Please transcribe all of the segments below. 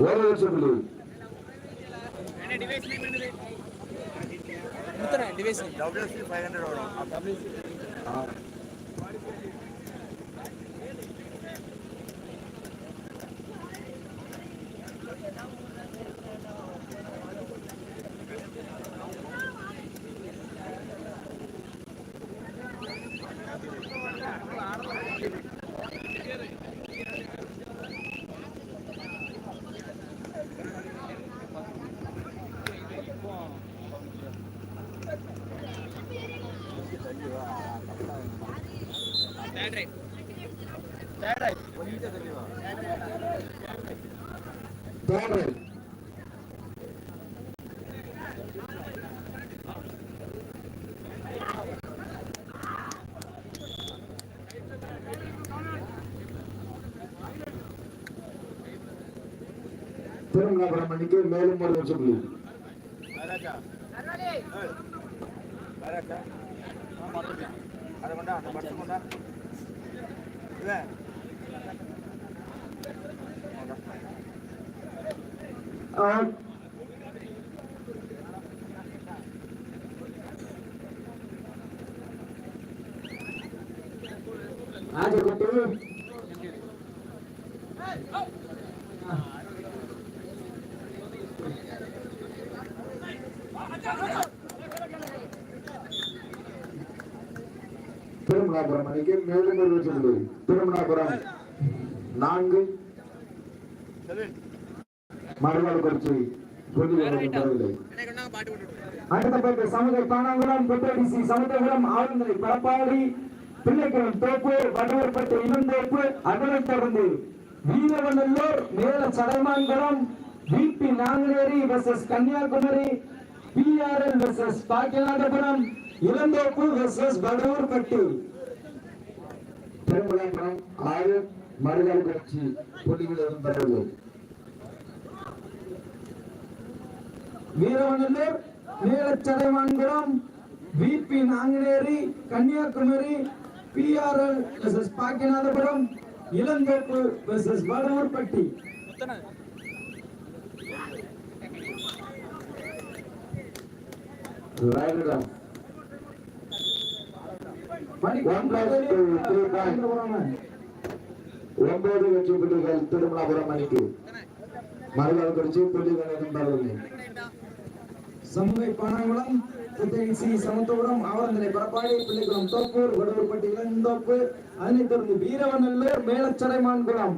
ஒரு லட்சம் புள்ளி டிவைஸ் WC 500 வரும் தேர்ட் ரைட் திருமணபுரம் மணிக்கு மேலும் ஒரு லட்சம் புள்ளி ராஜா அதை கொண்டா அந்த பட்டம் கொண்டா இவன் அவுட் ராஜகுட்டி திருமணாபுரம் அணிக்கு மேலும் ஒரு லட்சம் புள்ளி திருமணாபுரம் நான்கு. விட்டு அடுத்த பேருக்கு சமுதாய பானாங்குளம் கொட்டடிசி சமுதாயம் ஆளுநரை பரப்பாடி பிள்ளைக்குளம் தோப்பு வடவர்பட்டு இளந்தோப்பு அதனைத் தொடர்ந்து Veeravanallur Mela Sadaimankulam VP Nanguneri versus Kanniyakumari PRL versus Bakkiyanathapuram Ilanthoppu versus Vadavarpattu. Thirumanapuram ஆறு மறுநாள் கட்சி புள்ளிகள் எதுவும் பெறவில்லை Veeravanallur Melachadaimankulam VP Nanguneri Kanyakumari PRL S Bakkiyanathapuram Ilangoppu S Vadavarpatti raid of Mani One plus two, three point. ஒன்பது வெற்றி புள்ளிகள் திருமணாபுரம் அணிக்கு மறுநாள் குறிச்சி புள்ளிகள் பெறவில்லை சமூக பானாங்குளம் புத்தகிசி சமத்துவபுரம் ஆவரந்தனை பரப்பாடி பிள்ளைக்குளம் தோப்பூர் வடுவர்பட்டி இளந்தோப்பு அதனைத் தொடர்ந்து Veeravanallur Melachadaimankulam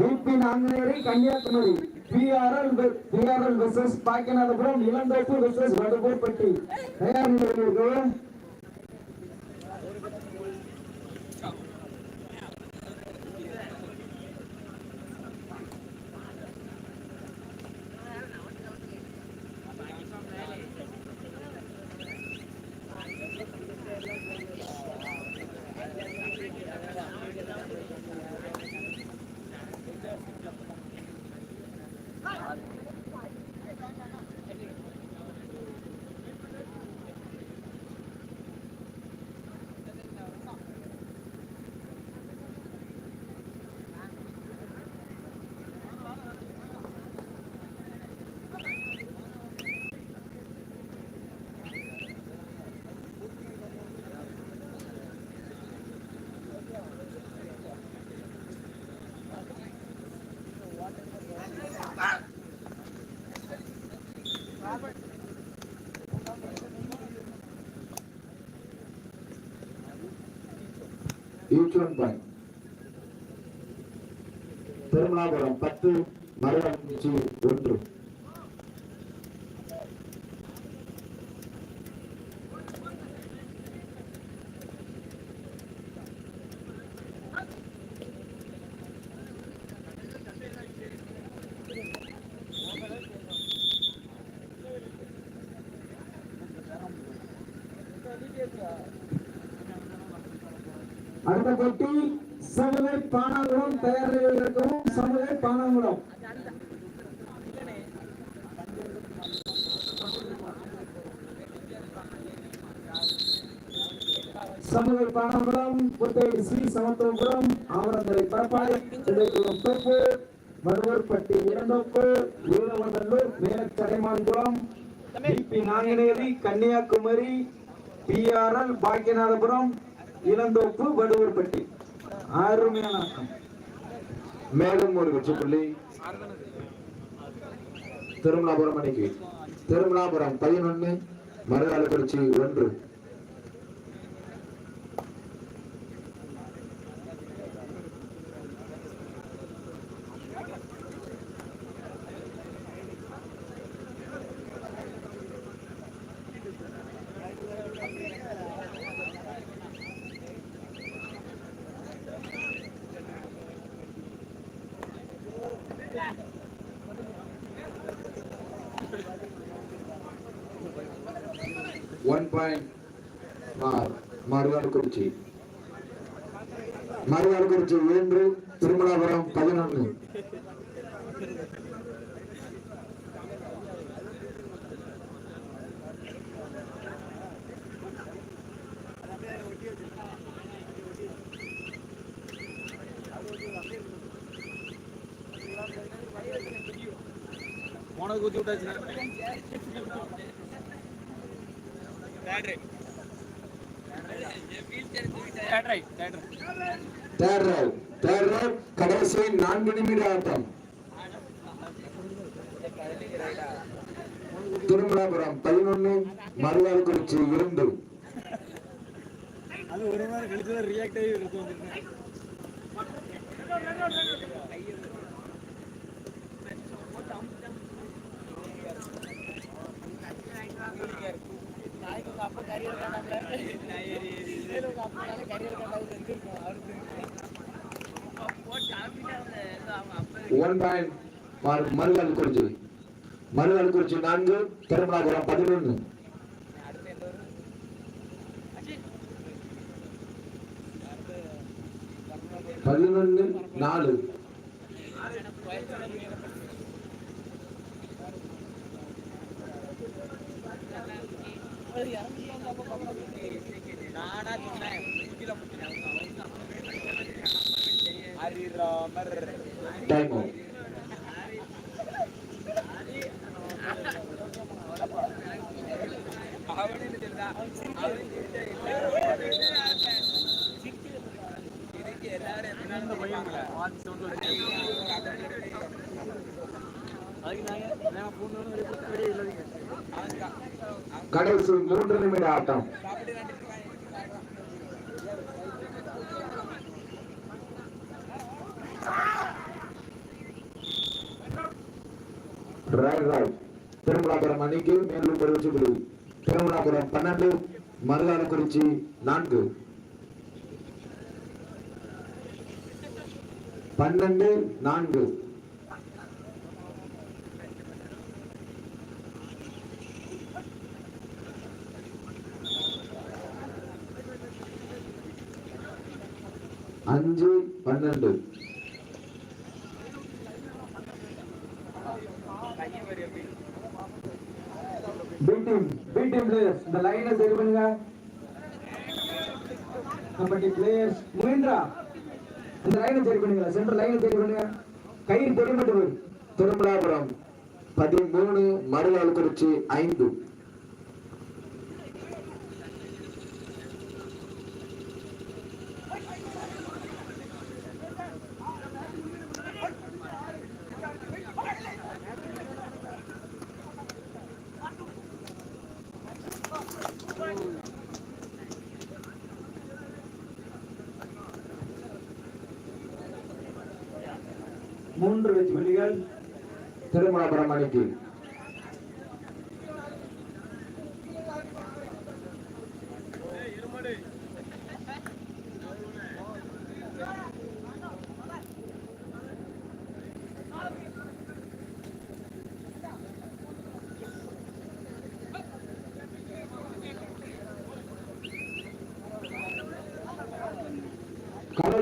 VP Nanguneri Kanniyakumari. PRL PRL Bakkiyanathapuram Ilanthoppu Vaduvarpatti. தயார் நிலையில் இருக்கிறோம் ஈச் ஒன் திருமணாபுரம் பத்து மறுநாள் ஒன்று அடுத்த போட்டி சமுகை பானாங்குளம் தயார் நிலையில் இருக்கவும் சமுகை பானாங்குளம். சமுகை பானாங்குளம் புத்தகை ஸ்ரீ சமத்துவபுரம் ஆவணங்களை பரப்பாய் இடைக்குளம் தொப்பு வடுவூர்பட்டி இளந்தோப்பு வீரவந்தல்லூர் மேலக்கடைமான்குளம் பிபி நாங்குநேரி கன்னியாகுமரி பிஆர்எல் பாக்கியநாதபுரம் இளந்தோப்பு வடுவூர்பட்டி. அருமையான ஆட்டம் மேலும் ஒரு வெற்றி புள்ளி. திருமலாபுரம் அணிக்கு. திருமலாபுரம் பதினொன்னு மருதாலக்குறிச்சி ஒன்று ஒன் பாயிண்ட் மருதாலக்குறிச்சி மருதாலக்குறிச்சி ஒன்று திருமலாபுரம் உனக்கு ஊற்றி விட்டாச்சு. தேர்ட் ரைவ் தேர்ட் ரைவ் கடைசி நான்கு நிமிட ஆட்டம். திருமலாபுரம் பதினொன்னு மருதாலக்குறிச்சி இரண்டு. அது ஒரு மணி நேரம் கழிச்சு தான் ரியாக்ட் ஆகி எடுத்து வந்திருக்கேன் ஒன் பாயிண்ட் மருதாலக்குறிச்சி மருதாலக்குறிச்சி நான்கு திருமலாபுரம் பதினொன்னு ஒன் நாலு ஹரிராமர் குறிச்சி அவுட் இந்த நான்கு வாட்ச் பதினொன்று. நாலு. நாங்கள் நான் வெளியே போட்டு கடைசி மூன்று நிமிட ஆட்டம். ரைட் ரைட் திருமலாபுரம் அணிக்கு மேலும் ஒரு வெற்றி புள்ளி திருமலாபுரம் பன்னெண்டு மருதாலக்குறிச்சி நான்கு பன்னெண்டு நான்கு அஞ்சு பன்னெண்டு B team B team players இந்த லைனை சரி பண்ணுங்க. கபடி பிளேயர்ஸ் முகிந்திரா இந்த லைனை சரி பண்ணுங்க சென்டர் லைனை சரி பண்ணுங்க. கயிறு தெரிவிட்டு போய். திருமலாபுரம் பதிமூணு மருதாலக்குறிச்சி ஐந்து மூன்று வெற்றி புள்ளிகள் திருமலாபுரம் அணிக்கு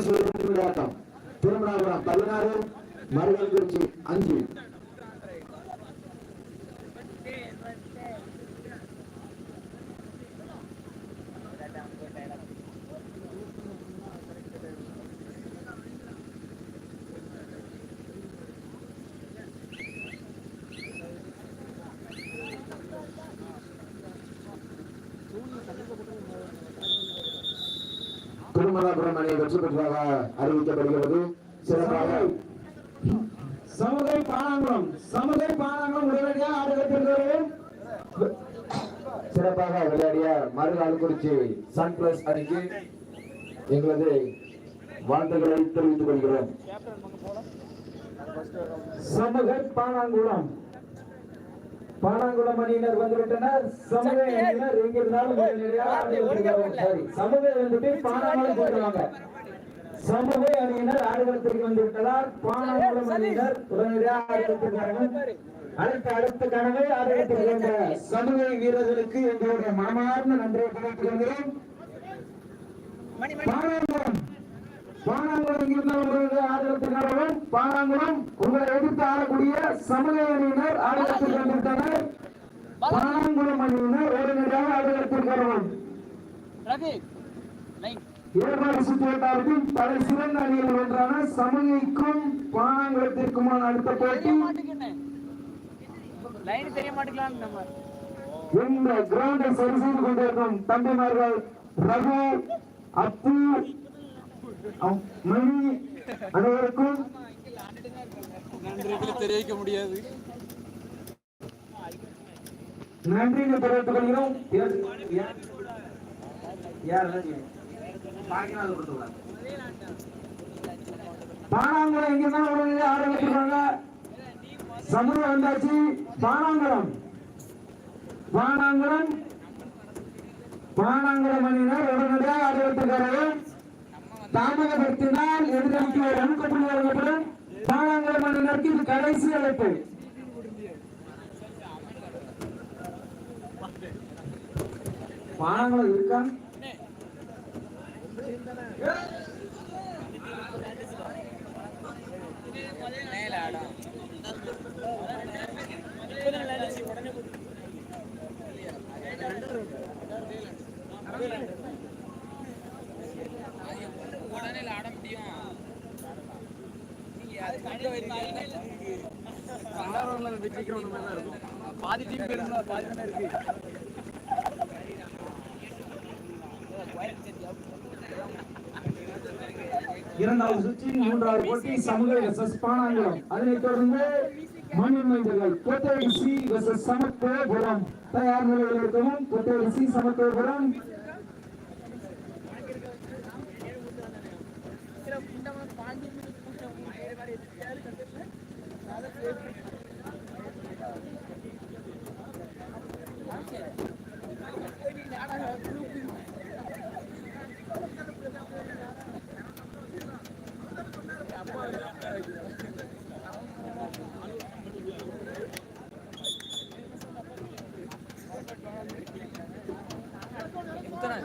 கடைசி விளையாட்டம் திருமணாபுரம் பதினாறு திருமலாபுரம் குறிச்சி அஞ்சு பானாங்குளம் அணி வெற்றி பெற்றதாக அறிவிக்கப்படுகிறது சிறப்பாக. சமுதை பானாங்குளம் சமுதை பானாங்குளம் உடனடியாக ஆடுகிறோம் சிறப்பாக விளையாடிய மறுநாள்குறிச்சி சன் பிளஸ் அணிக்கு எங்களது வாழ்த்துக்களை தெரிவித்துக் கொள்கிறோம். சமூக பானாங்குளம் பானாங்குளம் அணியினர் வந்துவிட்டனர். சமூக அணியினர் எங்கிருந்தாலும். சரி சமூக வந்துட்டு பானாங்குளம் போட்டுருவாங்க. சமூக அணியினர் ஆடுகளத்திற்கு வந்து விட்டதால் பானாங்குளம் அணியினர் உடனடியாக ஆடுகளத்திற்கு அடுத்த அடுத்த கனவை ஆடுகளத்திற்கு வந்த சமூக வீரர்களுக்கு எங்களுடைய மனமார்ந்த நன்றியை தெரிவித்துக் கொள்கிறோம் பானாங்குளம். பானாங்குளம் இங்கிருந்தவர்களுடைய ஆடுகளத்திற்காகவும் பானாங்குளம் உங்களை எதிர்த்து ஆடக்கூடிய சமூக அணியினர் ஆடுகளத்திற்கு வந்துவிட்டனர் பானாங்குளம் அணியினர் உடனடியாக ஆடுகளத்திற்காகவும் ரவி லைன் ஏற்பாடு சுற்றுவட்டாரத்தில் தலை சிறந்த அணிகள் ஒன்றான சமணிக்கும் பானாங்குளத்திற்குமான அடுத்த போட்டி. இந்த கிரவுண்டை சரி செய்து கொண்டிருக்கும் தம்பிமார்கள் ரகு அப்பு அவ்- மணி அனைவருக்கும் நன்றிகளை தெரிவிக்க முடியாது. நன்றியை தெரிவித்துக் கொள்கிறோம். யார்- யார்- யாரெல்லாம் நீங்க? பாக்கியநாதன் பானாங்குளம் எங்கிருந்தாலும் உடனே ஆரம்பிச்சிருக்காங்க. சமூகம் வந்தாச்சு பானாங்குளம். பானாங்குளம் பானாங்குளம் அணியினர் உடனடியாக ஆரம்பித்திருக்கிறார்கள் தாமதப்படுத்தினால் எதிர்கட்சி ஒரு அணுக்கப்புள்ளி வழங்கப்படும். பானாங்குளம் அணியினருக்கு இது கடைசி அழைப்பு. பானாங்குளம் இருக்கா? பாதி டீம் இருந்தா பாதி தானே இருக்கு. இரண்டாவது சுற்றில் மூன்றாவது போட்டி சமூக வெசஸ் பானாங்குளம். அதனைத் தொடர்ந்து மண்ணின் மைந்தர்கள் சி வெசஸ் சமத்துவபுரம். தயார் நிலையில் இருக்கவும் கொத்தவடி சி சமத்துவபுரம் இத்தனை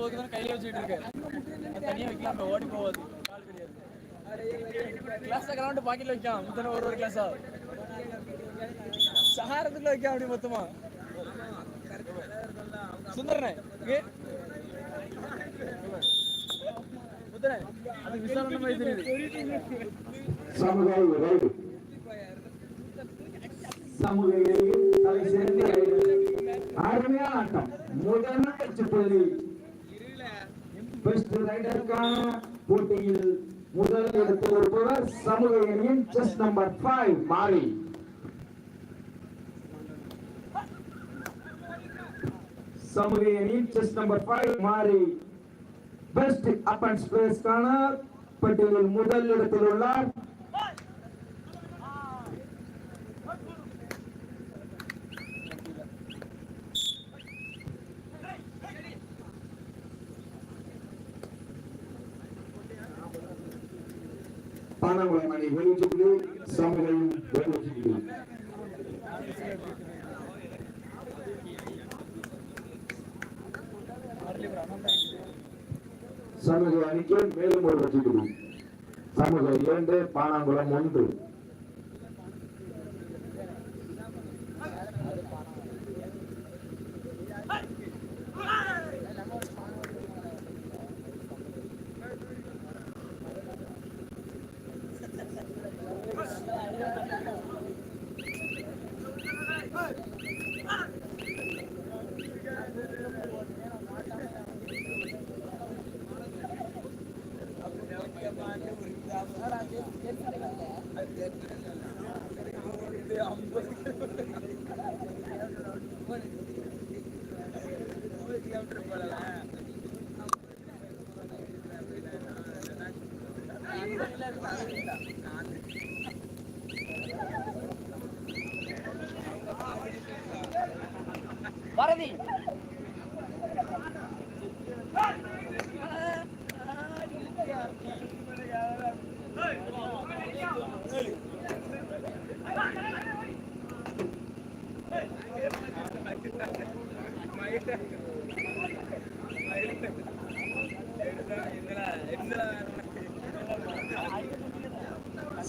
போது தான் கையில வச்சுட்டு இருக்காரு தனியா வைக்கலாம் இப்ப ஓடி போகாது. கால் கிடையாது. கிளாஸ் கலந்து பாக்கெட்ல வைக்கலாம் இத்தனை ஒரு ஒரு கிளாஸா சகாரத்துக்குள்ள வைக்கலாம் அப்படி மொத்தமா. சுந்தரனே அது விசாரணை தெரியுது. சமூக தலை சிறந்த அருமையான ஆட்டம். முதல் வெற்றி புள்ளி பெஸ்ட் ரைடருக்கான போட்டியில் முதல் இடத்தில் இருப்பவர் சமூக அணியின் செஸ் நம்பர் ஃபைவ் மாறி. சமூக அணியின் செஸ் நம்பர் ஃபைவ் மாறி. பெஸ்ட் அப் அண்ட் ஸ்பேஸ்க்கான பட்டியலில் முதல் இடத்தில் உள்ளார். பானாங்குளம் அணி வெளியிட்டு சமூக அணிக்கு மேலும் ஒரு வச்சுக்கிறோம் சமூக இரண்டு பானாங்குளம் ஒன்று. பாரதி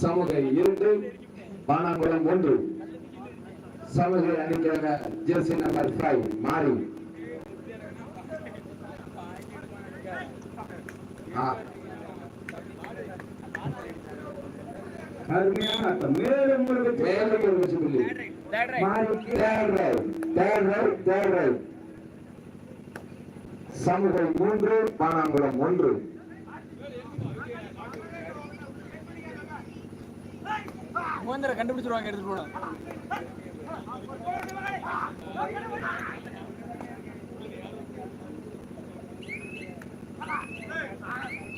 சமூக இரண்டு பானாங்குளம் ஒன்று. சமூக அணிக்காக ஜெர்சி நம்பர் ஃபைவ் மாறி. அருமையான ஆட்டம். மேலும் மேலும் ஒரு வெற்றி புள்ளி. மாறிக்கு தேர்ட் தேர்ட் தேர்ட் சமூக மூன்று பானாங்குளம் ஒன்று. முகந்தரை கண்டுபிடிச்சிருவாங்க எடுத்துட்டு போனா.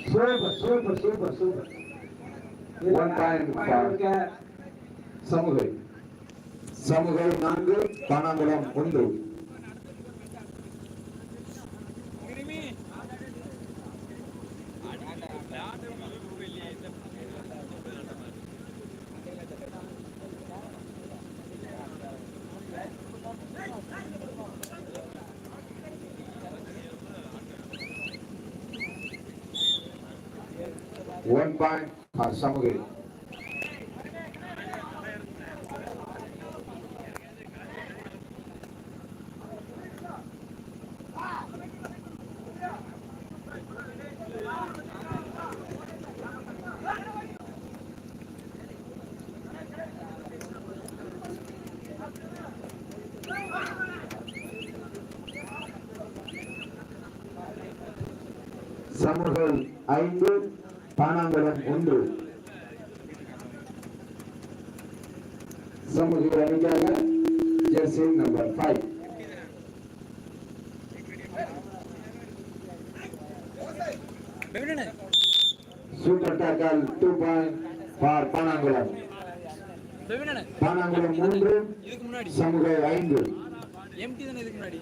Super super super super. point for- சமூக. சமூக நான்கு பானாங்குளம் ஒன்று. one by are மூன்று இதுக்கு முன்னாடி. சமூக ஐந்து. எம்டி தானே இதுக்கு முன்னாடி?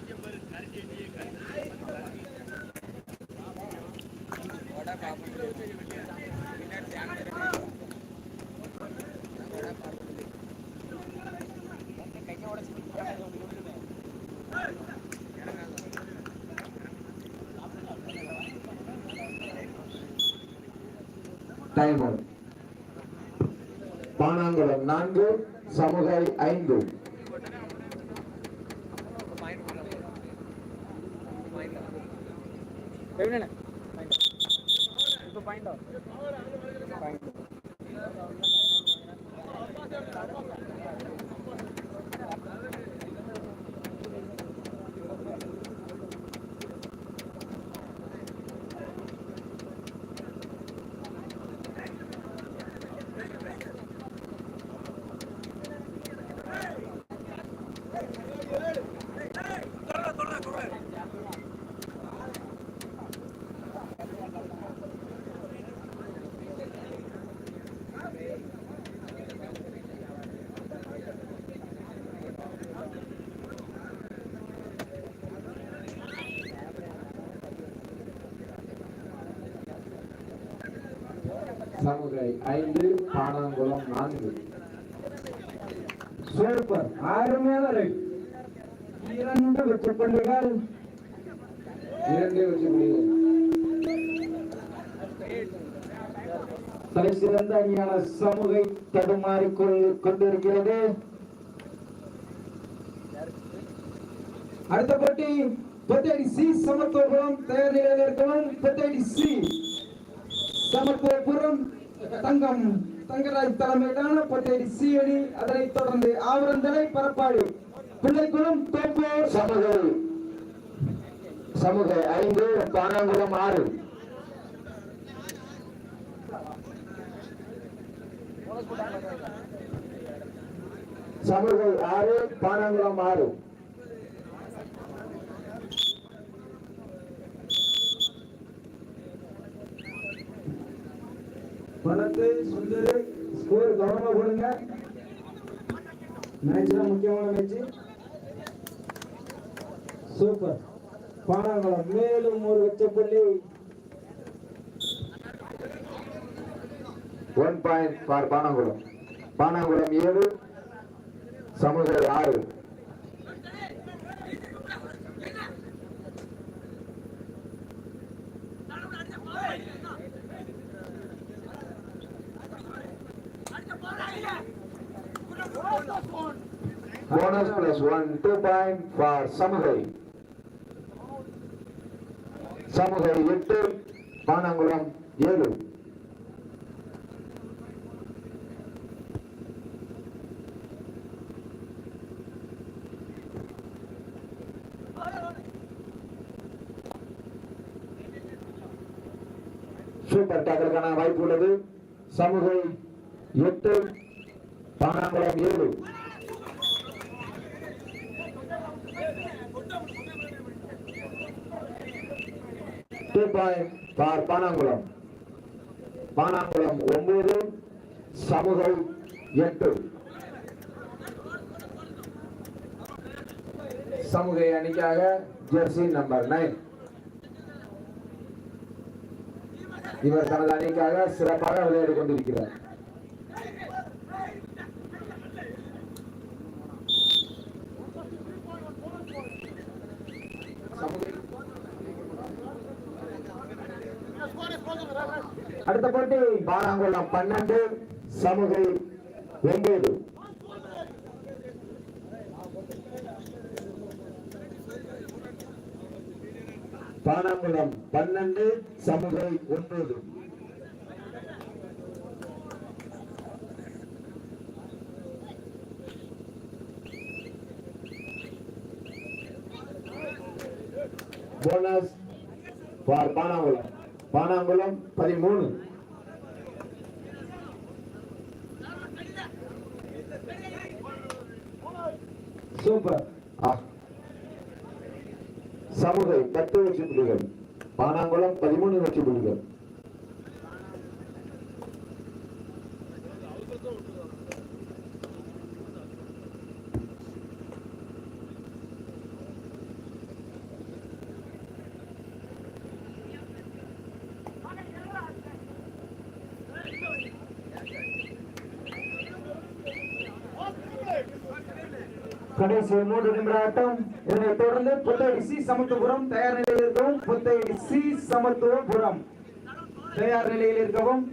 டைம் பானாங்குளம் நான்கு சமூக ஐந்து. பெவினே இப்போ பாயிண்ட் சமூக ஐந்து பானாங்குளம் நான்கு. சூப்பர் அருமையான ரைட் இரண்டு வெற்றி புள்ளிகள் இரண்டு வெற்றி புள்ளிகள் தலை அணியான சமூகை தடுமாறிக் கொண்டிருக்கிறது. அடுத்த போட்டி பொத்தேடி சி சமத்துவபுரம் தயார் நிலையில் இருக்கவன் பொத்தேடி சி. சமத்துவபுரம் தங்கம் தங்கராஜ் தலைமையிலான பொத்தேடி சி அதனைத் தொடர்ந்து ஆவரந்தலை பரப்பாடு. பிள்ளைக்குளம் தோப்பு சமூக சமூக ஐந்து பானாங்குளம் ஆறு. சமூக ஆறு பானாங்குளம் ஆறு. வளர்த்து சுந்தரு ஸ்கோர் கவனமா போடுங்க. மேட்ச் தான் முக்கியமான மேட்ச் சூப்பர் பானாங்குளம் மேலும் ஒரு Vechappalli one point for Panangulam Panangulam ஏழு சமூக ஆறு. Bonus plus one two point for Samugai Samugai எட்டு பானாங்குளம் ஏழு. சூப்பர் டாக்கருக்கான வாய்ப்பு உள்ளது. சமூக எட்டு பானாங்குளம் ஏழு. Two point for Panangulam. Panangulam ஒன்பது சமூகம் எட்டு. சமூக அணிக்காக ஜெர்சி நம்பர் நைன் இவர் தனது அணிக்காக சிறப்பாக விளையாடி கொண்டிருக்கிறார். அடுத்த போட்டி பானாங்குளம் பன்னெண்டு சமூகை ஒன்பது. பானாங்குளம் பன்னெண்டு சமூகை ஒன்பது. போனஸ் பார் பானாங்குளம் பானாங்குளம் பதிமூணு. சூப்பர். ஆ. பத்து லட்சம் புள்ளிகள் பானாங்குளம் பதிமூணு லட்சம் புள்ளிகள் கடைசி மூன்று நிமிட ஆட்டம். இதனைத் தொடர்ந்து புத்தடி சி சமத்துவபுரம் தயார் நிலையில் இருக்கவும் புத்தடி சி சமத்துவபுரம் தயார் நிலையில் இருக்கவும்.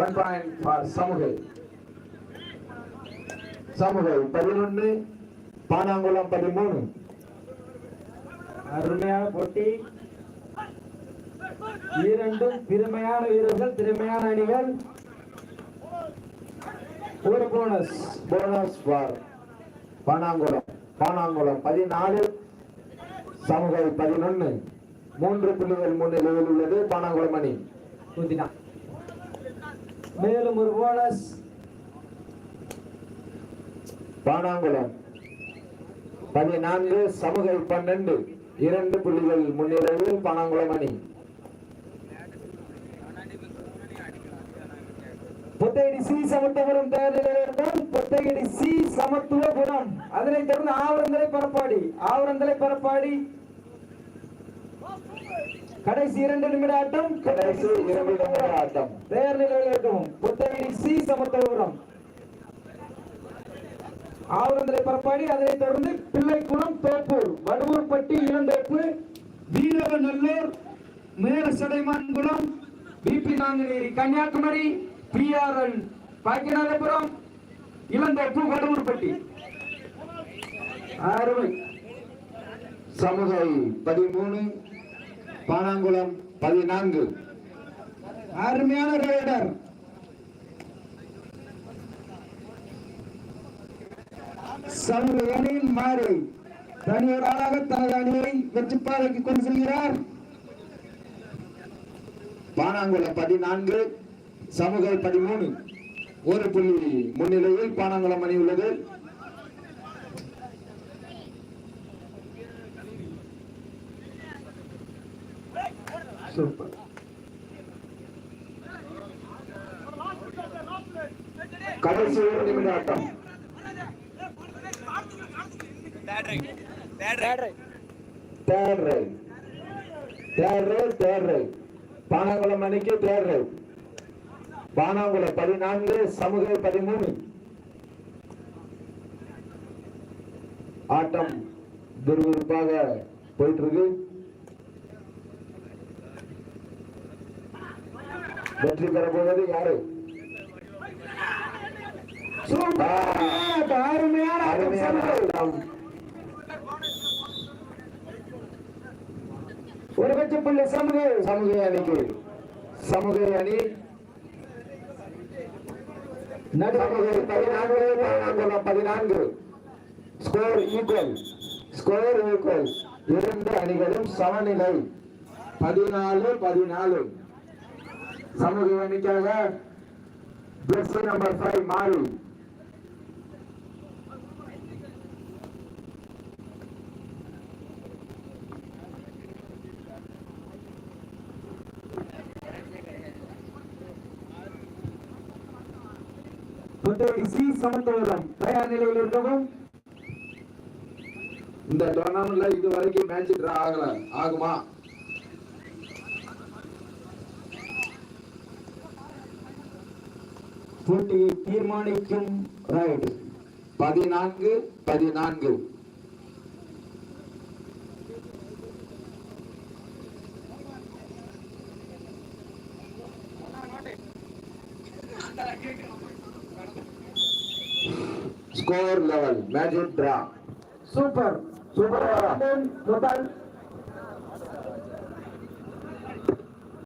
One point for Samugai Samugai பதினொன்று பானாங்குளம் பதிமூணு. அருமையான போட்டி. இரண்டும் திறமையான வீரர்கள் திறமையான அணிகள். ஒரு bonus bonus for Panangulam Panangulam பதினாலு சமூகை பதினொன்னு. மூன்று புள்ளிகள் முன்னிலையில் உள்ளது பானாங்குளம் அணி. மேலும் ஒரு போனஸ் பானாங்குளம் பதினான்கு சமூகை பன்னெண்டு. இரண்டு புள்ளிகள் முன்னிலையில் பானாங்குளம் அணி. புத்தகடி சி சமத்துவபுரம் தயார் இருக்கும் புத்தகடி சி சமத்துவபுரம். அதனைத் தொடர்ந்து ஆவரந்தலை பரப்பாடி. ஆவரந்தலை பரப்பாடி. கடைசி இரண்டு நிமிட ஆட்டம். கடைசி இரண்டு நிமிட ஆட்டம். தயார் நிலையில் இருக்கவும் சி சமத்துவபுரம். ஆவரந்தலை பரப்பாடி. அதனைத் தொடர்ந்து பிள்ளைக்குளம் தோப்பூர் வடுவூர்பட்டி இளந்தோப்பு வீரவநல்லூர் மேலசடைமான்குளம் பிபி நாங்குநேரி கன்னியாகுமரி பிஆர்எல் பாக்கியநாதபுரம் இளந்தோப்பு வடுவூர்பட்டி அருமை. சமூகை பதிமூணு பானாங்குளம் பதினான்கு. அருமையான ரைடர். சமூக அணியில் மாறி. தனியொரு ஆளாக தனது அணியை வெற்றி பாதைக்கு கொண்டு செல்கிறார். பானாங்குளம் பதினான்கு சமூக பதிமூணு. ஒரு புள்ளி முன்னிலையில் பானாங்குளம் அணி உள்ளது. கடைசி ஒரு நிமிட ஆட்டம் ரைட் தேர்ட் ரைட் பானாங்குளம் அணிக்கு தேர்ட் ரைட் பானாங்குளம் பதினான்கு சமூக பதிமூணு. ஆட்டம் விறுவிறுப்பாக போயிட்டு இருக்கு வெற்றி பெற போவது யாரு ஒரு வெற்றி புள்ளி சமூக சமூக அணிக்கு. சமூக அணி சமூக பதினான்கு பதினான்கு பதினான்கு. ஸ்கோர் ஈக்குவல் ஸ்கோர் ஈக்குவல் இரண்டு அணிகளும் சமநிலை. பதினாலு பதினாலு. சமூக அணிக்காக ஜெர்சி நம்பர் ஃபைவ் மாறி. புத்தோடி சி சமத்துவம் தயார் நிலையில் இருக்கவும் இந்த டோர்னாமெண்ட்ல இது வரைக்கும் மேட்ச் டிரா ஆகல. ஆகுமா? போட்டியை தீர்மானிக்கும் பதினான்கு பதினான்கு. Score level magic draw super super முதல்